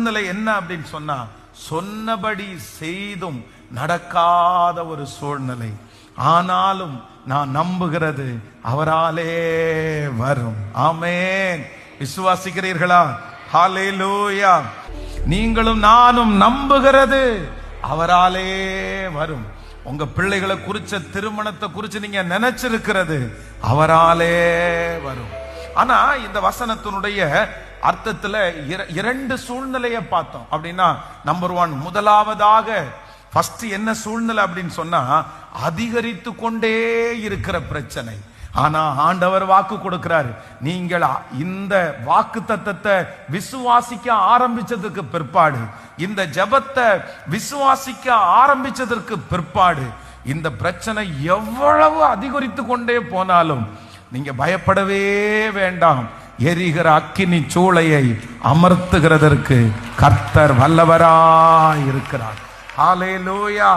சூழ்நிலை என்ன அப்படின்னு சொன்னா சொன்னபடி செய்தும் நடக்காத ஒரு சூழ்நிலை. ஆனாலும் நான் நம்புகிறது அவராலே வரும். ஆமேன். விசுவாசிக்கிறீர்களா? ஹாலே லூயா நீங்களும் நானும் நம்புகிறது அவராலே வரும். உங்க பிள்ளைகளை குறிச்ச திருமணத்தை குறிச்சு நீங்க நினைச்சிருக்கிறது அவராலே வரும். ஆனா இந்த வசனத்தினுடைய அர்த்தத்துல இர- இரண்டு சூழ்நிலையை பார்த்தோம். அப்படின்னா நம்பர் ஒன் முதலாவதாக ஃபர்ஸ்ட் என்ன சூழ்நிலை அப்படின்னு சொன்னா அதிகரித்து கொண்டே இருக்கிற பிரச்சனை. ஆனா ஆண்டவர் வாக்கு கொடுக்கிறாரு. நீங்கள் இந்த வாக்கு தத்தத்தை விசுவாசிக்க ஆரம்பிச்சதுக்கு பிற்பாடு இந்த ஜெபத்தை விசுவாசிக்க ஆரம்பிச்சதற்கு பிற்பாடு இந்த பிரச்சனை எவ்வளவு அதிகரித்து கொண்டே போனாலும் நீங்க பயப்படவே வேண்டாம். எரிகிற அக்கினி சூளையை அமர்த்துகிறதற்கு கர்த்தர் வல்லவராய் இருக்கிறார் லூயா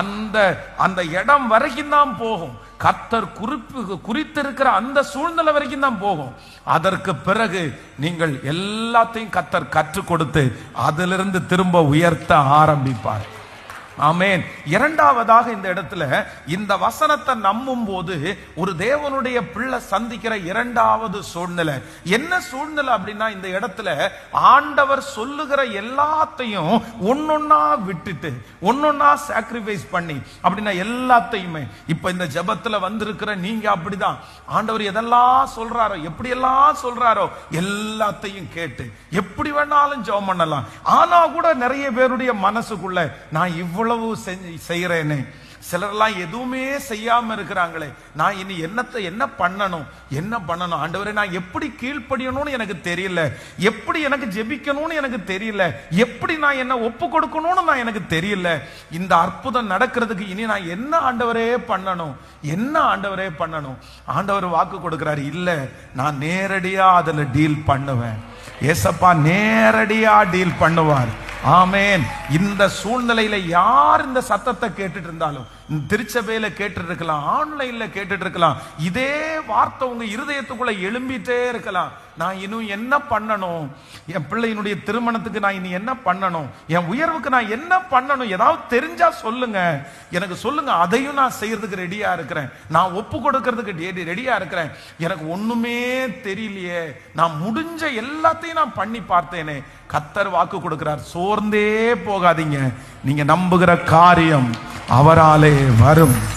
அந்த அந்த இடம் வரைக்கும் தான் போகும். கத்தர் குறிப்பு குறித்திருக்கிற அந்த சூழ்நிலை வரைக்கும் தான் போகும். அதற்கு பிறகு நீங்கள் எல்லாத்தையும் கத்தர் கற்றுக் கொடுத்து அதிலிருந்து திரும்ப உயர்த்த ஆரம்பிப்பார். ஆமேன். இரண்டாவதாக இந்த இடத்துல இந்த வசனத்தை நம்பும் போது ஒரு தேவனுடைய பிள்ளை சந்திக்கிற இரண்டாவது சூழ்நிலை. என்ன சூழ்நிலை அப்படின்னா இந்த இடத்துல ஆண்டவர் சொல்லுகிற எல்லாத்தையும் ஒன்னொன்னா விட்டுட்டு ஒன்னொன்னா சாக்ரிஃபைஸ் பண்ணி அப்படின்னா எல்லாத்தையுமே. இப்ப இந்த ஜெபத்துல வந்திருக்கிற நீங்க அப்படிதான். ஆண்டவர் எதெல்லாம் சொல்றாரோ எப்படி எல்லாம் சொல்றாரோ எல்லாத்தையும் கேட்டு எப்படி வேணாலும் ஜெபம் பண்ணலாம். ஆனா கூட நிறைய பேருடைய மனசுக்குள்ள நான் இவ்வளவு செஞ்சு செய்யறேனே சிலர்லாம் எதுவுமே செய்யாம இருக்கிறாங்களே. நான் இனி என்னத்தை என்ன பண்ணணும்? என்ன பண்ணணும்? ஆண்டவரே நான் எப்படி கீழ்ப்படியணும்னு எனக்கு தெரியல. எப்படி எனக்கு ஜெபிக்கணும்னு எனக்கு தெரியல. எப்படி நான் என்ன ஒப்பு கொடுக்கணும்னு நான் எனக்கு தெரியல. இந்த அற்புதம் நடக்கிறதுக்கு இனி நான் என்ன ஆண்டவரே பண்ணணும்? என்ன ஆண்டவரே பண்ணணும்? ஆண்டவர் வாக்கு கொடுக்கிறாரு இல்ல நான் நேரடியா அதுல டீல் பண்ணுவேன். ஏசப்பா நேரடியா டீல் பண்ணுவார். ஆமேன். இந்த சூழ்நிலையில யார் இந்த சத்தத்தை கேட்டுட்டு இருந்தாலும் திருச்சபையில கேட்டுட்டு இருக்கலாம் ஆன்லைன்ல கேட்டுட்டு இருக்கலாம் இதே வார்த்தை உங்க இருதயத்துக்குள்ள எழும்பிட்டே இருக்கலாம். நான் இன்னும் என்ன பண்ணணும்? என் பிள்ளையினுடைய திருமணத்துக்கு நான் இனி என்ன பண்ணணும்? என் உயர்வுக்கு நான் என்ன பண்ணணும்? ஏதாவது தெரிஞ்சா சொல்லுங்க. எனக்கு சொல்லுங்க அதையும் நான் செய்யறதுக்கு ரெடியா இருக்கிறேன். நான் ஒப்பு கொடுக்கறதுக்கு ரெடியா இருக்கிறேன். எனக்கு ஒண்ணுமே தெரியலையே. நான் முடிஞ்ச எல்லாத்தையும் நான் பண்ணி பார்த்தேனே. கத்தர் வாக்கு கொடுக்கிறார். சோர்ந்தே போகாதீங்க. நீங்க நம்புகிற காரியம் அவராலே வரும்.